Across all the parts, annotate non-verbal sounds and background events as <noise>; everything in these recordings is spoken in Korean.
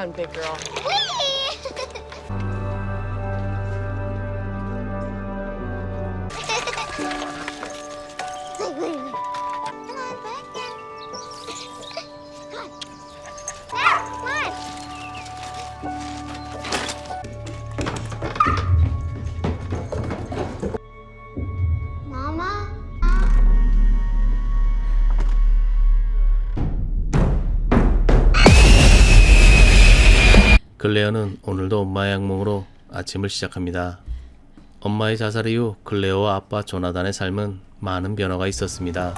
on, big girl. Mama? 클레어는 오늘도 엄마의 악몽으로 아침을 시작합니다. 엄마의 자살 이후 클레어와 아빠 조나단의 삶은 많은 변화가 있었습니다.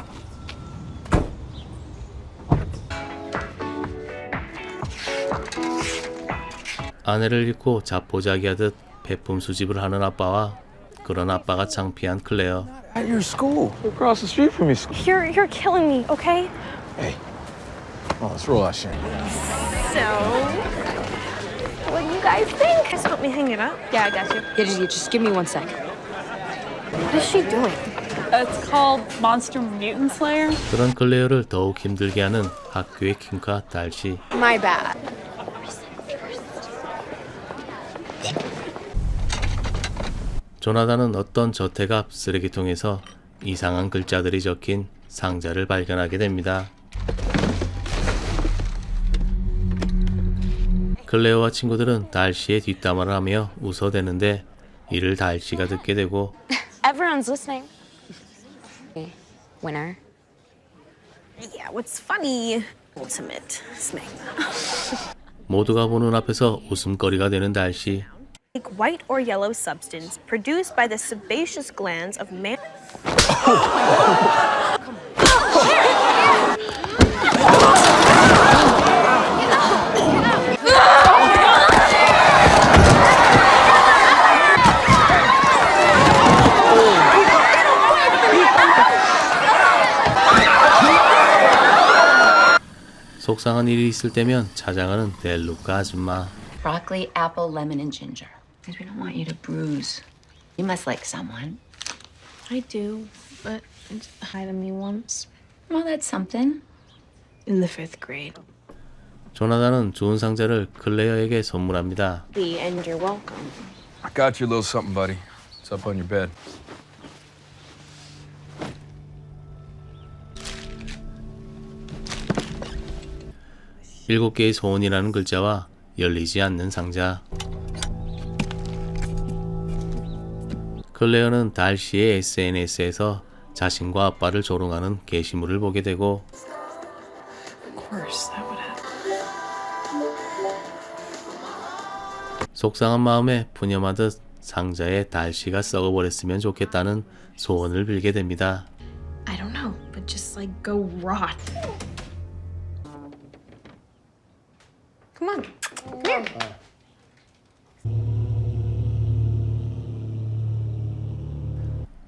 아내를 잃고 자포자기하듯 배품 수집을 하는 아빠와 그런 아빠가 창피한 클레어. At your school. Across the street from your school. You're you're killing me, okay? Hey. Oh, let's roll out, Shane. So, what do you guys think? Just help me hang it up. Yeah, I got you. Yeah, just, just give me one sec. What is she doing? It's called Monster Mutant Slayer. 그런 클레어를 더욱 힘들게 하는 학교의 킹카 달시. My bad. 조나단은 어떤 저택 앞 쓰레기통에서 이상한 글자들이 적힌 상자를 발견하게 됩니다. 클레어와 친구들은 달시의 뒷담화를 하며 웃어대는데 이를 달시가 듣게 되고 Everyone's listening. Winner. Yeah, what's funny? Ultimate smegma. 모두가 보는 앞에서 웃음거리가 되는 달시. Like white or yellow substance produced by the sebaceous glands of man. 속상한 일이 있을 때면 찾아가는 델루카 아줌마. Broccoli, apple, lemon, and ginger. Because we don't want you to bruise. You must like someone. I do, but it hide on me once Well, that's something. in the fifth grade. 조나단은 좋은 상자를 클레어에게 선물합니다. Lee, and you're welcome. I got you a little something, buddy. It's up on your bed. 일곱 개의 소원이라는 글자와 열리지 않는 상자. 클레어는 달시의 SNS에서 자신과 아빠를 조롱하는 게시물을 보게 되고. 속상한 마음에 푸념하듯 상자에 달시가 썩어버렸으면 좋겠다는 소원을 빌게 됩니다. I don't know, but just like go rot. Come on.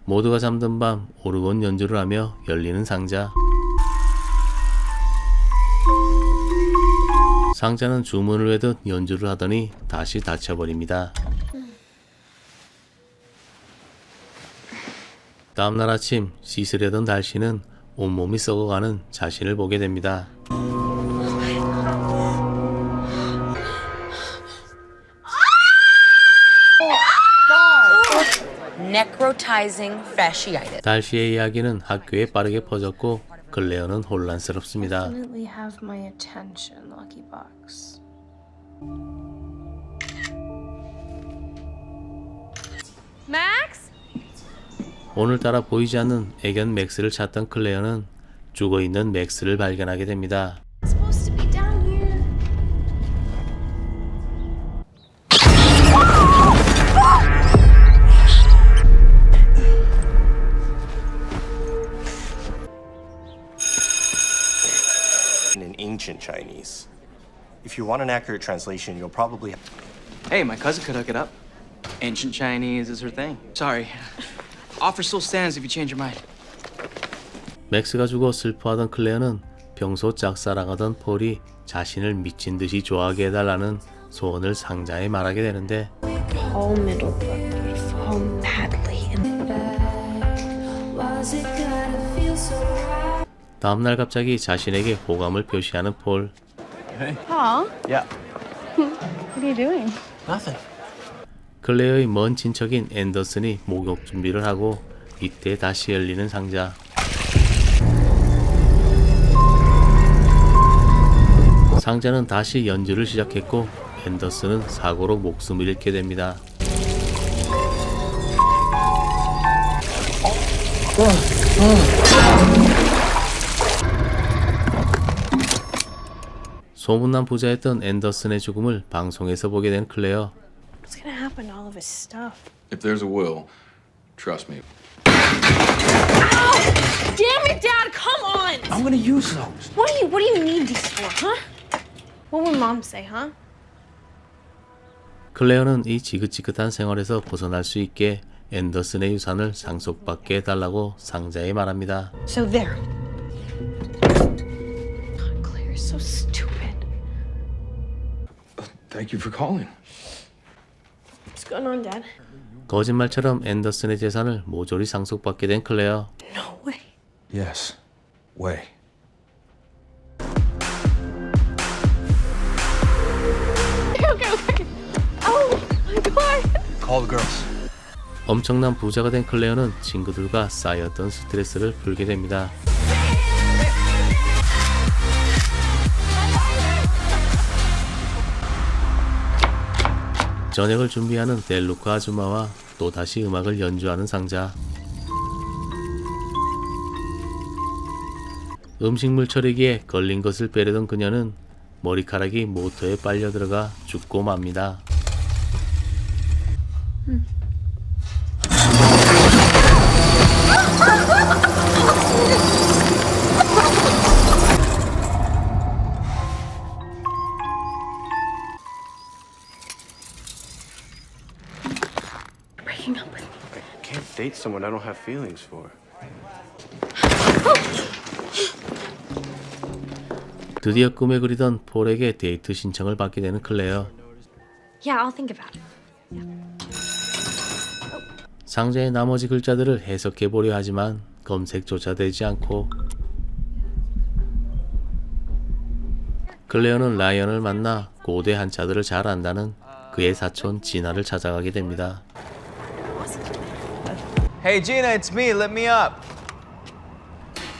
모두가 잠든 밤 오르곤 연주를 하며 열리는 상자. 상자는 주문을 외듯 연주를 하더니 다시 닫혀버립니다. 다음날 아침 씻으려던 달씨는 온몸이 썩어가는 자신을 보게 됩니다. 달씨의 이야기는 학교에 빠르게 퍼졌고 클레어는 혼란스럽습니다. Definitely have my attention, Lucky Box. Max? 오늘따라 보이지 않는 애견 맥스를 찾던 클레어는 죽어있는 맥스를 발견하게 됩니다. In ancient Chinese. If you want an accurate translation, you'll probably Hey, my cousin could hook it up. Ancient Chinese is her thing. Sorry. Offer still stands if you change your mind. 맥스가 죽어 슬퍼하던 클레어는 평소 짝사랑하던 폴이 자신을 미친 듯이 좋아하게 해달라는 소원을 상자에 말하게 되는데 would fall 다음날 갑자기 자신에게 호감을 표시하는 폴 Paul, Yeah. What are you doing? Nothing. 클레어의 먼 친척인 앤더슨이 목욕 준비를 하고 이때 다시 열리는 상자. 상자는 다시 연주를 시작했고 앤더슨은 사고로 목숨을 잃게 됩니다. 소문난 부자였던 앤더슨의 죽음을 방송에서 보게 된 클레어. What's gonna happen to all of his stuff? If there's a will, trust me. Damn it, Dad! Come on! I'm gonna use those. What do you What do you need these for, huh? What would Mom say, huh? 클레어는 이 지긋지긋한 생활에서 벗어날 수 있게 앤더슨의 유산을 상속받게 해달라고 상자에 말합니다. So there. God, Claire is so stupid. Thank you for calling. What's going on, Dad? 거짓말처럼 앤더슨의 재산을 모조리 상속받게 된 클레어. No way. Yes. Way. Okay, okay. Oh my God. Call the girls. 엄청난 부자가 된 클레어는 친구들과 쌓였던 스트레스를 풀게 됩니다. 저녁을 준비하는 델루크 아줌마와 또다시 음악을 연주하는 상자. 음식물 처리기에 걸린 것을 빼려던 그녀는 머리카락이 모터에 빨려 들어가 죽고 맙니다. Date someone I don't have feelings for. 드디어 꿈에 그리던 폴에게 데이트 신청을 받게 되는 클레어. Yeah, I'll think about it. 상자의 나머지 글자들을 해석해 보려 하지만 검색조차 되지 않고 클레어는 라이언을 만나 고대 한자들을 잘 안다는 그의 사촌 진아를 찾아가게 됩니다. Hey, Gina, it's me. Let me up.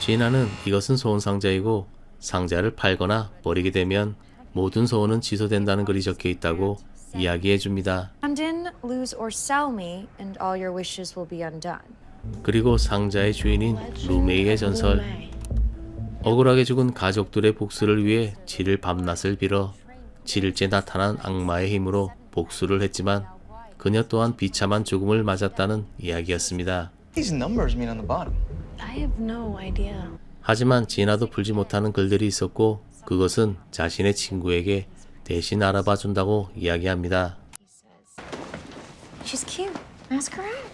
진아는 이것은 소원 상자이고 상자를 팔거나 버리게 되면 모든 소원은 취소된다는 글이 적혀 있다고 이야기해 줍니다. Lose or sell me, and all your wishes will be undone. 그리고 상자의 주인인 루메이의 전설 억울하게 죽은 가족들의 복수를 위해 7일 밤낮을 빌어 7일째 나타난 악마의 힘으로 복수를 했지만 그녀 또한 비참한 죽음을 맞았다는 이야기였습니다. 하지만 진아도 풀지 못하는 글들이 있었고 그것은 자신의 친구에게 대신 알아봐 준다고 이야기합니다. She's cute. Ask her out.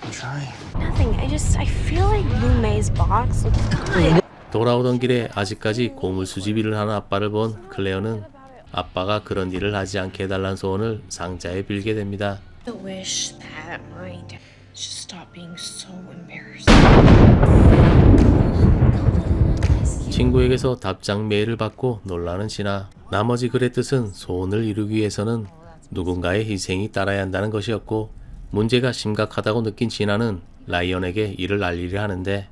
I'm trying. Nothing. I just I feel like Lume's box looks good. 돌아오던 길에 아직까지 고물 수집 일을 하는 아빠를 본 클레어는 아빠가 그런 일을 하지 않게 해달라는 소원을 상자에 빌게 됩니다. I wish that my dad should stop being so embarrassed. 친구에게서 답장 메일을 받고 놀라는 진아. 나머지 글의 뜻은 소원을 이루기 위해서는 누군가의 희생이 따라야 한다는 것이었고 문제가 심각하다고 느낀 진아는 라이언에게 이를 알리려 하는데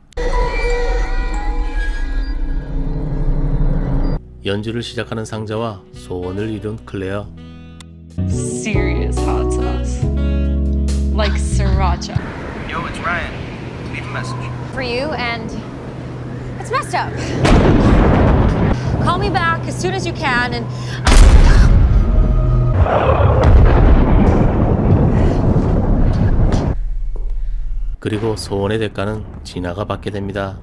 연주를 시작하는 상자와 소원을 이룬 클레어. Serious hot sauce. Like sriracha. Yo, it's Ryan. Leave a message. For you, and it's messed up. Call me back as soon as you can, and 그리고 소원의 대가는 진아가 받게 됩니다.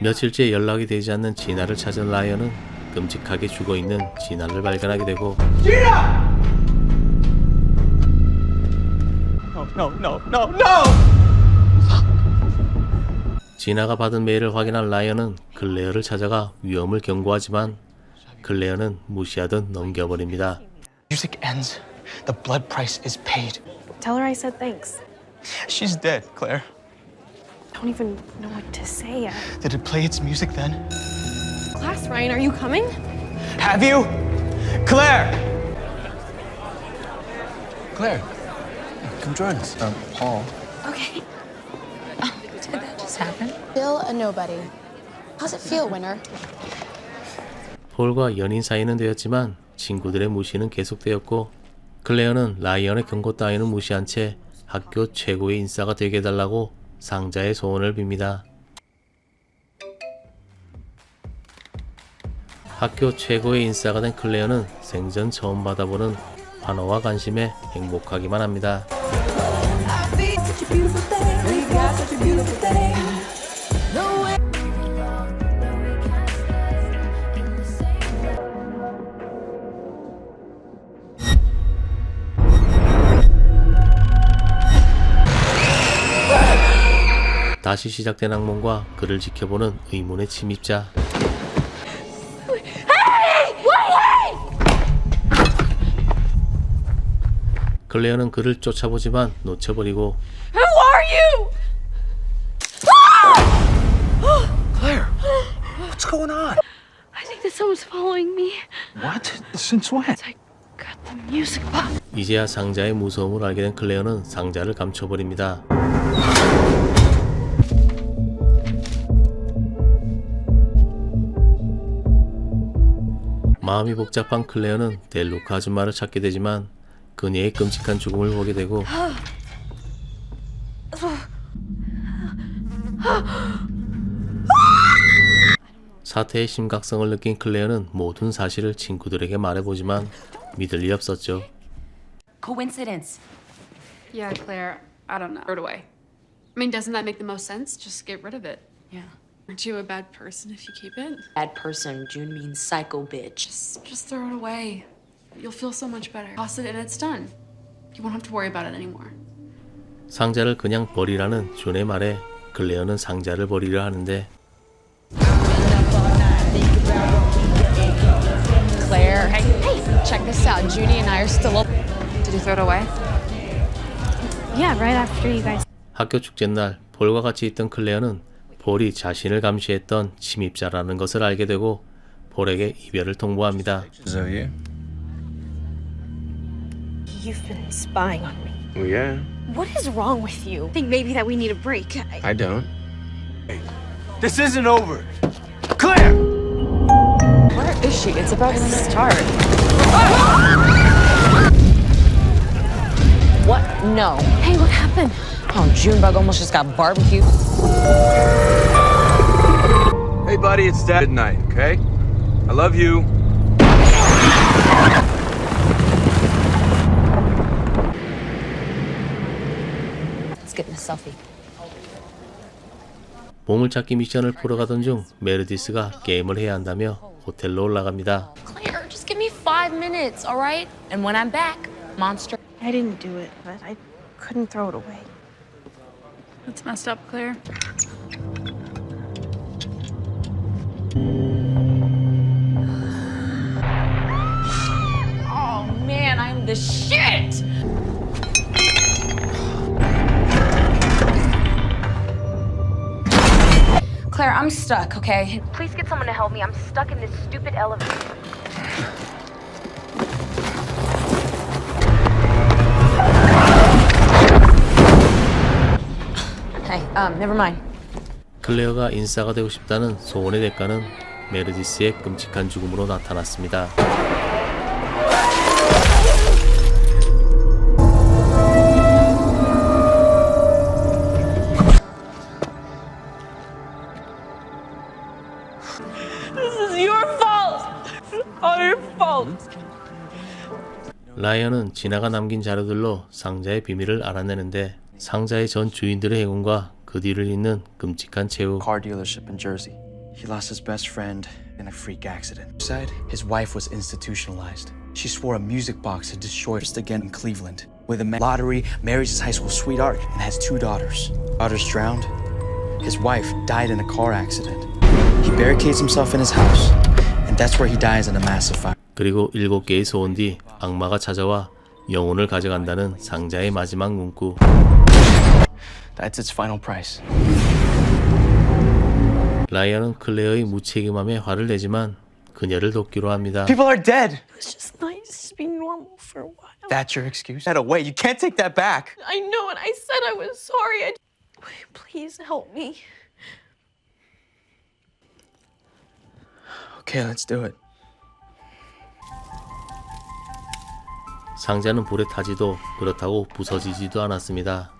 며칠째 연락이 되지 않는 진아를 찾은 라이언은 끔찍하게 죽어 있는 진아를 발견하게 되고 No, no, no, no! 진아가 받은 메일을 확인한 라이언은 클레어를 찾아가 위험을 경고하지만 클레어는 무시하듯 넘겨버립니다. Music ends. The blood price is paid. Tell her I said thanks. She's dead, Claire. Don't even know what to say. Did it play its music then? Class, Ryan, are you coming? Have you? Claire! Claire, come join us. Um, Paul. Okay. Did that just happen? Still a nobody. How's it feel, winner? 폴과 연인 사이는 되었지만 친구들의 무시는 계속되었고 클레어는 라이언의 경고 따위는 무시한 채 학교 최고의 인싸가 되게 해달라고 상자의 소원을 빕니다. 학교 최고의 인싸가 된 클레어는 생전 처음 받아보는 환호와 관심에 행복하기만 합니다. 다시 시작된 악몽과 그를 지켜보는 의문의 침입자. 클레어는 그를 쫓아보지만 놓쳐버리고 What's going on? I think that someone's following me. What? Since when? I got the music box. 이제야 상자의 무서움을 알게 된 클레어는 상자를 감춰버립니다. 마음이 복잡한 클레어는 델루카 아줌마를 찾게 되지만 그녀의 끔찍한 죽음을 보게 되고 사태의 심각성을 느낀 클레어는 모든 사실을 친구들에게 말해보지만 믿을 리 없었죠. Coincidence. Yeah, Claire, I don't know. Throw it away. I mean, doesn't that make the most sense? Just get rid of it. Yeah. Aren't you a bad person if you keep it? Bad person. June means psycho bitch. Just, just throw it away. You'll feel so much better. Toss it and it's done. You won't have to worry about it anymore. 상자를 그냥 버리라는 준의 말에 클레어는 상자를 버리려 하는데 Claire. Hey, hey, check this out. Judy and I are still up. Did you throw it away? Yeah, right after you guys. 학교 축제날 폴과 같이 있던 클레어는 폴이 자신을 감시했던 침입자라는 것을 알게 되고 폴에게 이별을 통보합니다. Is that you? You've been spying on me. Well, yeah. What is wrong with you? I think maybe that we need a break. I- I don't. This isn't over. Claire! Where is she? It's about to start. What? No. Hey, what happened? Oh, Junebug almost just got barbecue. Hey, buddy, it's Dad. Good night, okay? I love you. Let's get in a selfie. 보물찾기 미션을 풀어 가던 중 메르디스가 게임을 해야 한다며 호텔로 올라갑니다. Claire, just give me five minutes, all right? And when I'm back, monster. I didn't do it, but I couldn't throw it away. That's messed up, Claire. <sighs> Oh man, I'm the shit! Claire, I'm stuck, okay? Please get someone to help me. I'm stuck in this stupid elevator. Hey, um, never mind. 클레어가 인싸가 되고 싶다는 소원의 대가는 메르디스의 끔찍한 죽음으로 나타났습니다. 라이언은 진아가 남긴 자료들로 상자의 비밀을 알아내는데 상자의 전 주인들의 행운과 그 뒤를 잇는 끔찍한 최후 Car dealership in Jersey. He lost his best friend in a freak accident. Side, his wife was institutionalized. She swore a music box had destroyed just again in Cleveland. With a lottery, marries his high school sweetheart and has two daughters. Daughters drowned. His wife died in a car accident. He barricades himself in his house, and that's where he dies in a massive fire. 그리고 일곱 개의 소원 뒤 악마가 찾아와 영혼을 가져간다는 상자의 마지막 문구 That's its final price. 라이언은 클레어의 무책임함에 화를 내지만 그녀를 돕기로 합니다. People are dead. It's just nice to be normal for a while. That's your excuse? That away. You can't take that back. I know, and I said I was sorry. I... Please help me. Okay, let's do it. 상자는 불에 타지도 그렇다고 부서지지도 않았습니다.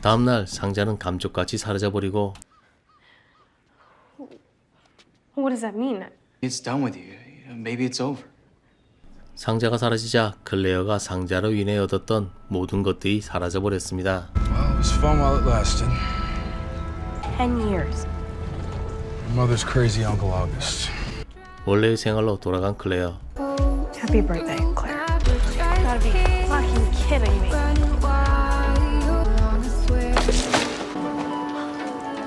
다음날 상자는 감쪽같이 사라져버리고 What does that mean? It's done with you. Maybe it's over. 상자가 사라지자 클레어가 상자로 인해 얻었던 모든 것들이 사라져버렸습니다. Well, it was fun while it lasted. Ten years. Mother's crazy Uncle August. 원래의 생활로 돌아간 클레어. Happy birthday, Claire. Gotta be fucking kidding me.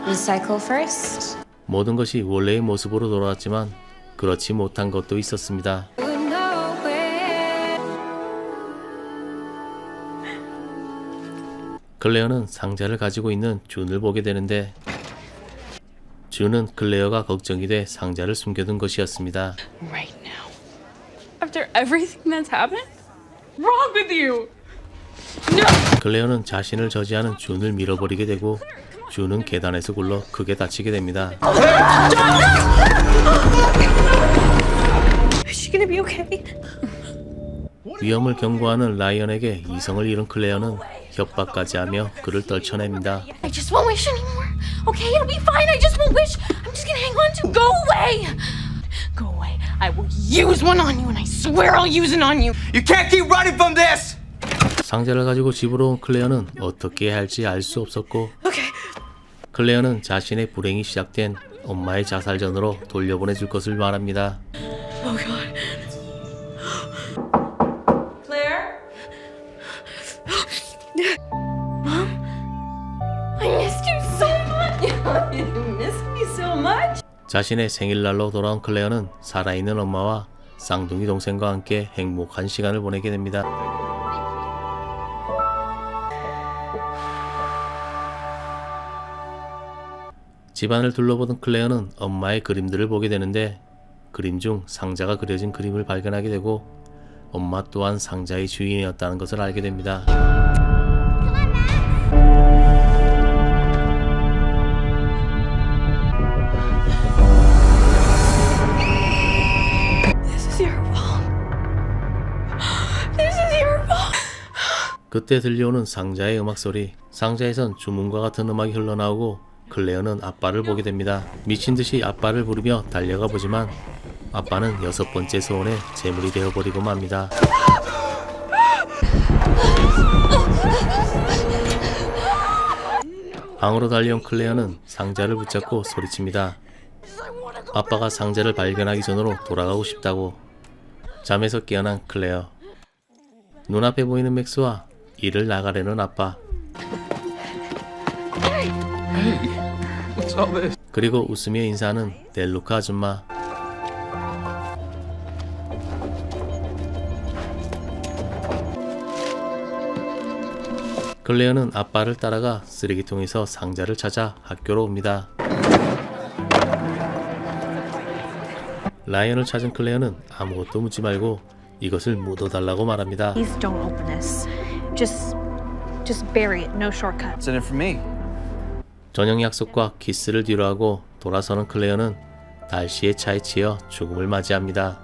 Recycle first. 모든 것이 원래의 모습으로 돌아왔지만 그렇지 못한 것도 있었습니다. 클레어는 상자를 가지고 있는 준을 보게 되는데 준은 클레어가 걱정이 돼 상자를 숨겨둔 것이었습니다. Right now. After everything that's happened? Wrong with you? 클레어는 자신을 저지하는 준을 밀어버리게 되고 준은 계단에서 굴러 크게 다치게 됩니다. Is she gonna be okay? 위험을 경고하는 라이언에게 이성을 잃은 클레어는 협박까지 하며 그를 떨쳐냅니다. I just won't wish anymore. Okay, it'll be fine. I just won't wish. I'm just gonna hang on to. Go away. Go away. I will use one on you, and I swear I'll use it on you. You can't keep running from this! 상자를 가지고 집으로 온 클레어는 어떻게 해야 할지 알 수 없었고 클레어는 자신의 불행이 시작된 엄마의 자살전으로 돌려보내줄 것을 말합니다. 자신의 생일날로 돌아온 클레어는 살아있는 엄마와 쌍둥이 동생과 함께 행복한 시간을 보내게 됩니다. 집안을 둘러보던 클레어는 엄마의 그림들을 보게 되는데 그림 중 상자가 그려진 그림을 발견하게 되고 엄마 또한 상자의 주인이었다는 것을 알게 됩니다. 그때 들려오는 상자의 음악 소리. 상자에선 주문과 같은 음악이 흘러나오고 클레어는 아빠를 보게 됩니다. 미친 듯이 아빠를 부르며 달려가 보지만 아빠는 여섯 번째 소원의 제물이 되어버리고 맙니다. 방으로 달려온 클레어는 상자를 붙잡고 소리칩니다. 아빠가 상자를 발견하기 전으로 돌아가고 싶다고. 잠에서 깨어난 클레어. 눈앞에 보이는 맥스와 일을 나가려는 아빠. 그리고 웃으며 인사하는 델루카 아줌마. 클레어는 아빠를 따라가 쓰레기통에서 상자를 찾아 학교로 옵니다. 라이언을 찾은 클레어는 아무것도 묻지 말고 이것을 묻어달라고 말합니다. Just, just bury it. No shortcuts. What's in it for me? 저녁 약속과 키스를 뒤로하고 돌아서는 클레어는 달시의 차에 치여 죽음을 맞이합니다.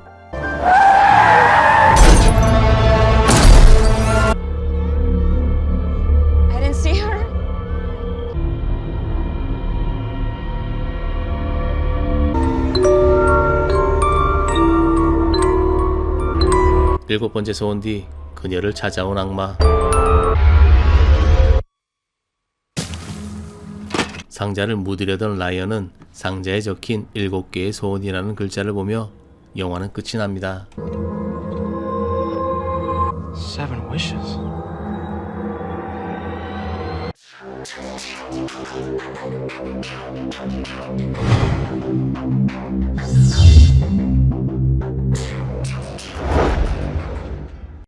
I didn't see her. 일곱 번째 소원 뒤 그녀를 찾아온 악마. 상자를 묻으려던 라이언은 상자에 적힌 일곱 개의 소원이라는 글자를 보며 영화는 끝이 납니다.